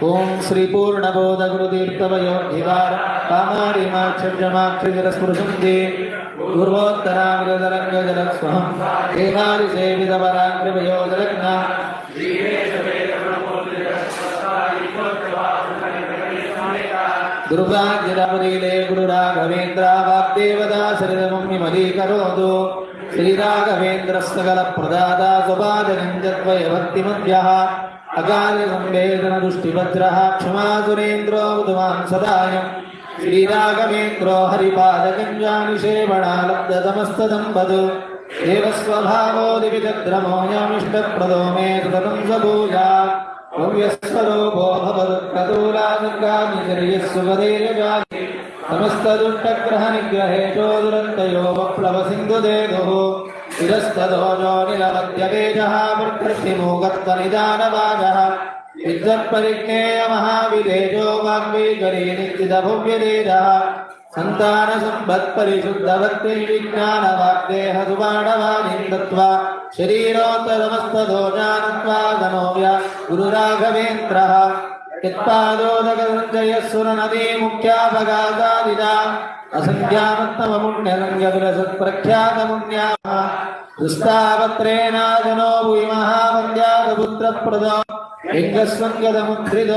ఓం శ్రీ పూర్ణబోధ గురుతీర్థవయోధివార కామారిమాక్షమాక్షిరస్పృశంతి పూర్వోత్తరాంగజలంగజలస్వహం దేవాది సేవితవరాంగ్రవయోజలగ్న దుర్గాజ్యరామలీలే గురు రాఘవేంద్ర వాగ్దేవతా శరీరమం విమలీకరోతు శ్రీరాఘవేంద్ర సకల ప్రదాత సుపాదగంజద్వయ భక్తిమధ్య అకార్య సంవేదన దృష్టిభద్ర క్షమాసురేంద్రో ఉద్వాన్ సదాయం శ్రీరాఘవేంద్రో హరిపాదగంజాని సేవణాలబ్ధతమస్తదంబదు దేవస్వభావో దివిచద్రమోయామిష్టప్రదో భవ్యస్వరూపో భవదుఃఖదూరాదుర్గామిజర్యస్సుగదేయజాతి సమస్తదుష్టగ్రహ నిగ్రహేషో దురంతయో వప్లవ సింధుదేదుః శిరస్తదోజో నిలమద్యవేజः విద్వత్పరిజ్ఞేయ మహావిదేజో వాగ్వీకరీ నిత్యదభవ్యదేజः సంతాన సంపత్ పరిశుద్ధ భక్తి విజ్ఞాన వాగ్దేహ సుబాణవాదిందత్వా శరీరోత్తరమస్తదోజానత్వా గురురాఘవేంద్ర. గురు రాఘవేంద్ర యత్పాదోదగజయస్సురనదీ ముఖ్యాపగాదాదిదా అసంఖ్యామత్తమ పుణ్యరంగవిలసత్ప్రఖ్యాతమున్యా దుస్తావత్రేణాజనో భూయి మహావంద్యాదపుత్రప్రదో